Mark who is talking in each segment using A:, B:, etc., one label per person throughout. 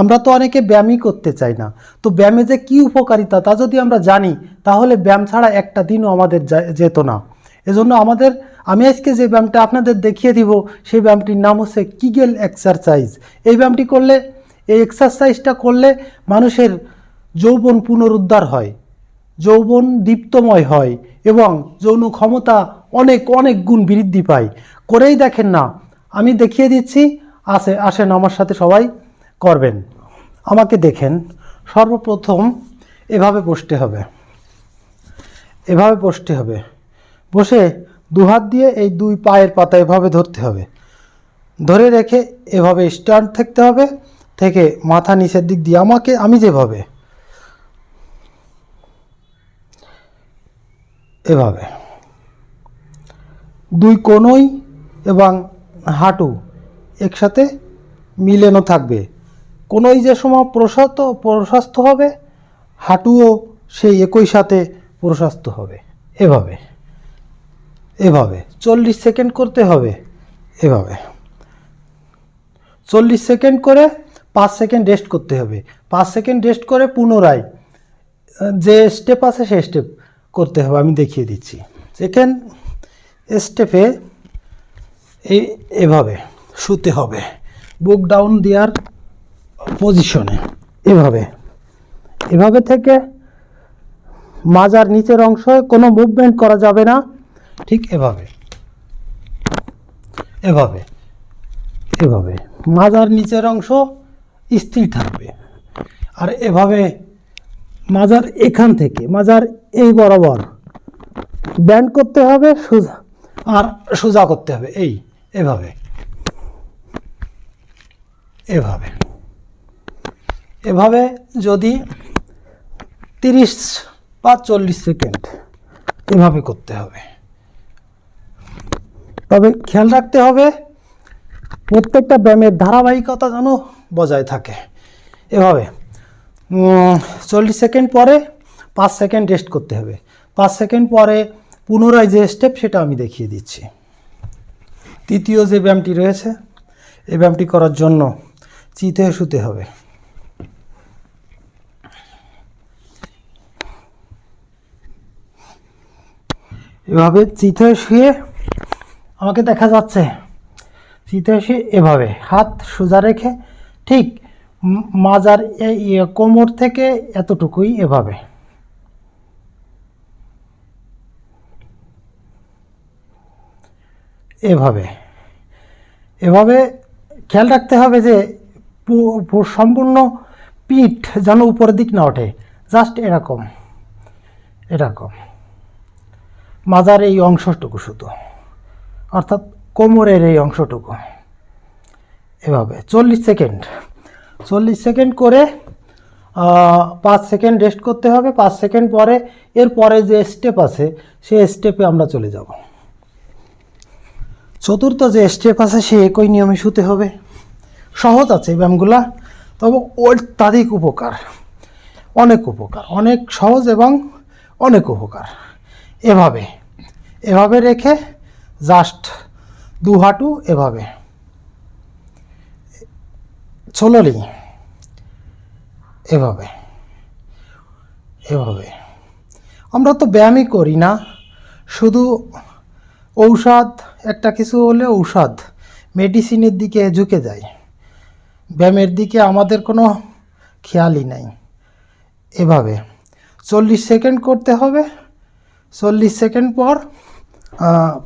A: আমরা তো অনেকে ব্যায়ামই করতে চাই না। তো ব্যায়ামে যে কী উপকারিতা তা যদি আমরা জানি, তাহলে ব্যায়াম ছাড়া একটা দিনও আমাদের যেত না। এজন্য আমাদের, আমি আজকে যে ব্যায়ামটা আপনাদের দেখিয়ে দিব, সেই ব্যায়ামটির নাম হচ্ছে কিগেল এক্সারসাইজ। এই ব্যায়ামটি করলে, এই এক্সারসাইজটা করলে মানুষের যৌবন পুনরুদ্ধার হয়, যৌবন দীপ্তময় হয় এবং যৌন ক্ষমতা অনেক অনেক গুণ বৃদ্ধি পায়। করেই দেখেন না, আমি দেখিয়ে দিচ্ছি, আসে, আসেন আমার সাথে সবাই। করবেন। আমাকে দেখেন, সর্বপ্রথম এভাবে বসতে হবে। এভাবে বসতে হবে। বসে দুহাত দিয়ে এই দুই পায়ের পাতা এভাবে ধরতে হবে। ধরে রেখে এভাবে স্ট্যান্ড থাকতে হবে, থেকে মাথা নিচের দিক দিয়ে আমাকে, আমি যেভাবে। এভাবে। দুই কোনই এবং হাঁটু একসাথে মিলেনো থাকবে। কোনোই যে সময় প্রশস্ত প্রশস্ত হবে, হাঁটুও সেই একই সাথে প্রশস্ত হবে। এভাবে। এভাবে। চল্লিশ সেকেন্ড করতে হবে। এভাবে। চল্লিশ সেকেন্ড করে পাঁচ সেকেন্ড রেস্ট করতে হবে। পাঁচ সেকেন্ড রেস্ট করে পুনরায়, যে স্টেপ আছে সেই স্টেপ করতে হবে। আমি দেখিয়ে দিচ্ছি। সেকেন্ড স্টেপে এই এভাবে শুতে হবে। বুক ডাউন দেওয়ার পজিশনে। এভাবে। এভাবে থেকে মাজার নিচের অংশ কোনো মুভমেন্ট করা যাবে না। ঠিক এভাবে। এভাবে। এভাবে। মাজার নিচের অংশ স্থির থাকবে। আর এভাবে মাজার এখান থেকে, মাজার এই বরাবর ব্যান্ড করতে হবে, সোজা আর সোজা করতে হবে। এই, এভাবে। এভাবে। এভাবে যদি তিরিশ বা চল্লিশ সেকেন্ড এভাবে করতে হবে। তবে খেয়াল রাখতে হবে, প্রত্যেকটা ব্যায়ামের ধারাবাহিকতা যেন বজায় থাকে। এভাবে চল্লিশ সেকেন্ড পরে পাঁচ সেকেন্ড রেস্ট করতে হবে। পাঁচ সেকেন্ড পরে পুনরায় যে স্টেপ সেটা আমি দেখিয়ে দিচ্ছি। তৃতীয় যে ব্যায়ামটি রয়েছে এই ব্যায়ামটি করার জন্য চিতে শুতে হবে। এভাবে চিতে শুয়ে আমাকে দেখা যাচ্ছে। চিতে শুয়ে এভাবে হাত সোজা রেখে ঠিক মাজার কোমর থেকে এতটুকুই এভাবে। এভাবে। এভাবে খেয়াল রাখতে হবে যে সম্পূর্ণ পিঠ যেন উপরের দিক না ওঠে। জাস্ট এরকম। এরকম। মাজার এই অংশটুকু শুধু। অর্থাৎ কোমরের এই অংশটুকু। এভাবে চল্লিশ সেকেন্ড। চল্লিশ সেকেন্ড করে পাঁচ সেকেন্ড রেস্ট করতে হবে। পাঁচ সেকেন্ড পরে এর পরে যে স্টেপ আছে সেই স্টেপে আমরা চলে যাব। চতুর্থ যে স্টেপ আছে, সে একই নিয়মে শুতে হবে। সহজ আছে ব্যায়ামগুলা। তবে অত্যাধিক উপকার। অনেক উপকার। অনেক সহজ এবং অনেক উপকার। এভাবে। এভাবে রেখে জাস্ট দু হাঁটু এভাবে। ছোললি এভাবে। এভাবে। আমরা তো ব্যায়ামই করি না। শুধু ঔষধ, একটা কিছু হলে ঔষধ। মেডিসিনের দিকে ঝুঁকে যায় ব্যায়ামের দিকে আমাদের কোনো খেয়ালই নাই। এভাবে। চল্লিশ সেকেন্ড করতে হবে। চল্লিশ সেকেন্ড পর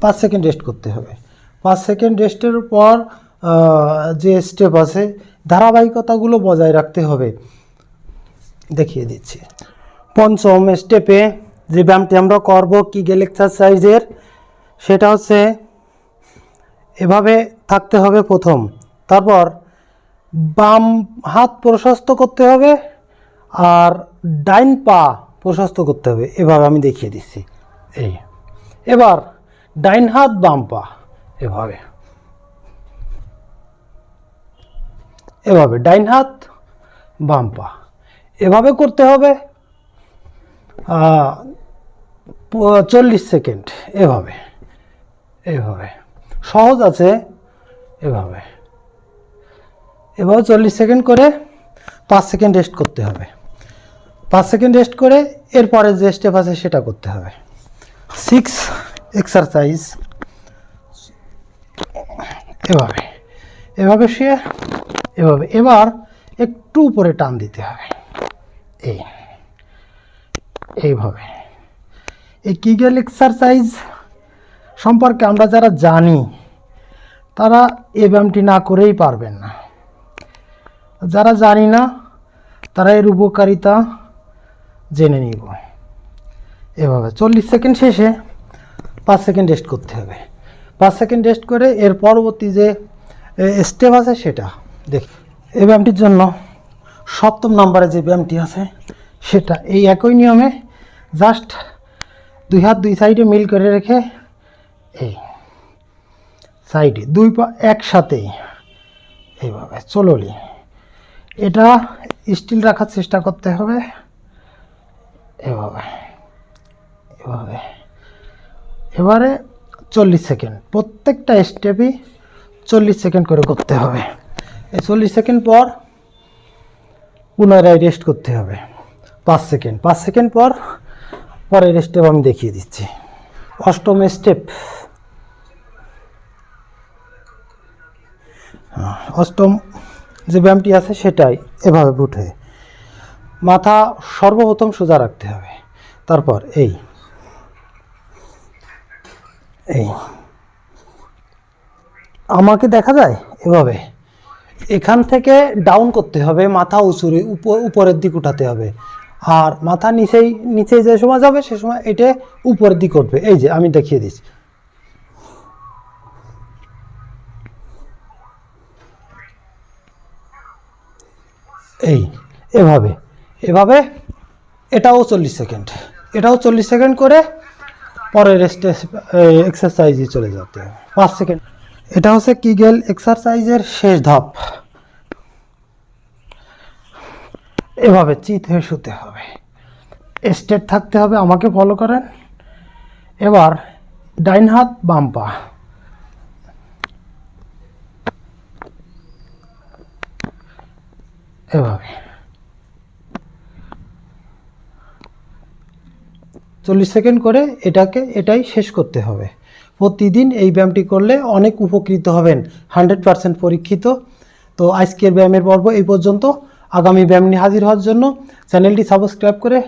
A: পাঁচ সেকেন্ড রেস্ট করতে হবে। পাঁচ সেকেন্ড রেস্টের পর যে স্টেপ আছে, ধারাবাহিকতাগুলো বজায় রাখতে হবে। দেখিয়ে দিচ্ছি। পঞ্চম স্টেপে যে ব্যায়ামটি আমরা করব কিগেল এক্সারসাইজের সেটা হচ্ছে এভাবে থাকতে হবে প্রথম। তারপর বাম হাত প্রশস্ত করতে হবে আর ডাইন পা প্রশস্ত করতে হবে। এভাবে আমি দেখিয়ে দিচ্ছি। এই। এবার ডাইন হাত বাম পা, এভাবে। এভাবে ডাইন হাত, বাম পা। এভাবে করতে হবে চল্লিশ সেকেন্ড। এভাবে এভাবে। সহজ আছে, এভাবে। এভাবে চল্লিশ সেকেন্ড করে পাঁচ সেকেন্ড রেস্ট করতে হবে। পাঁচ সেকেন্ড রেস্ট করে এরপরে যে স্টেপ আছে সেটা করতে হবে। সিক্স এক্সারসাইজ এভাবে এভাবে শুয়ে, এভাবে। এবার একটু উপরে টান দিতে হবে। এই, এইভাবে। এই কিগেল এক্সারসাইজ সম্পর্কে আমরা যারা জানি, তারা এ ব্যায়ামটি না করেই পারবেন না। যারা জানি না, তারা এর উপকারিতা জেনে নিব। এভাবে। চল্লিশ সেকেন্ড শেষে পাঁচ সেকেন্ড রেস্ট করতে হবে। পাঁচ সেকেন্ড রেস্ট করে এর পরবর্তী যে স্টেপ আছে সেটা, দেখি, এই ব্যায়ামটির জন্য সপ্তম নাম্বারে যে ব্যায়ামটি আছে, সেটা এই একই নিয়মে জাস্ট দুই হাত দুই সাইডে মিল করে রেখে এই সাইডে দুই পা একসাথেই এইভাবে চললি। এটা স্টিল রাখার চেষ্টা করতে হবে। এভাবে। এভাবে এবারে চল্লিশ সেকেন্ড। প্রত্যেকটা স্টেপই চল্লিশ সেকেন্ড করে করতে হবে। এই চল্লিশ সেকেন্ড পর পুনরায় রেস্ট করতে হবে। পাঁচ সেকেন্ড। পাঁচ সেকেন্ড পর পরের স্টেপ আমি দেখিয়ে দিচ্ছি। অষ্টম স্টেপ অষ্টম যে ব্যায়ামটি আছে সেটাই এভাবে উঠে। মাথা সর্বপ্রথম সোজা রাখতে হবে। তারপর এই। এই, আমাকে দেখা যায় এভাবে। এখান থেকে ডাউন করতে হবে, মাথা উঁচুরে উপ- উপরের দিক উঠাতে হবে। আর মাথা নিচেই নিচে যে সময় যাবে, সে সময় এটা উপরের দিক উঠবে। এই যে, আমি দেখিয়ে দিচ্ছি। এই, এভাবে। এভাবে, এটাও চল্লিশ সেকেন্ড। এটাও চল্লিশ সেকেন্ড করে পরে রেস্টে এক্সারসাইজে চলে যেতে হবে পাঁচ সেকেন্ড এটা হচ্ছে কিগেল এক্সারসাইজের শেষ ধাপ। এভাবে চিত হয়ে শুতে হবে। স্টেট থাকতে হবে, আমাকে ফলো করেন। এবার ডাইন হাত, বাম পা। এভাবে। চল্লিশ সেকেন্ড করে এটাকে, এটাই শেষ করতে হবে। প্রতিদিন এই ব্যায়ামটি করলে অনেক উপকৃত হবেন, হান্ড্রেড পারসেন্ট পরীক্ষিত। তো আজকের ব্যায়ামের পর্ব এই পর্যন্ত। আগামী ব্যায়াম নিয়ে হাজির হওয়ার জন্য চ্যানেলটি সাবস্ক্রাইব করে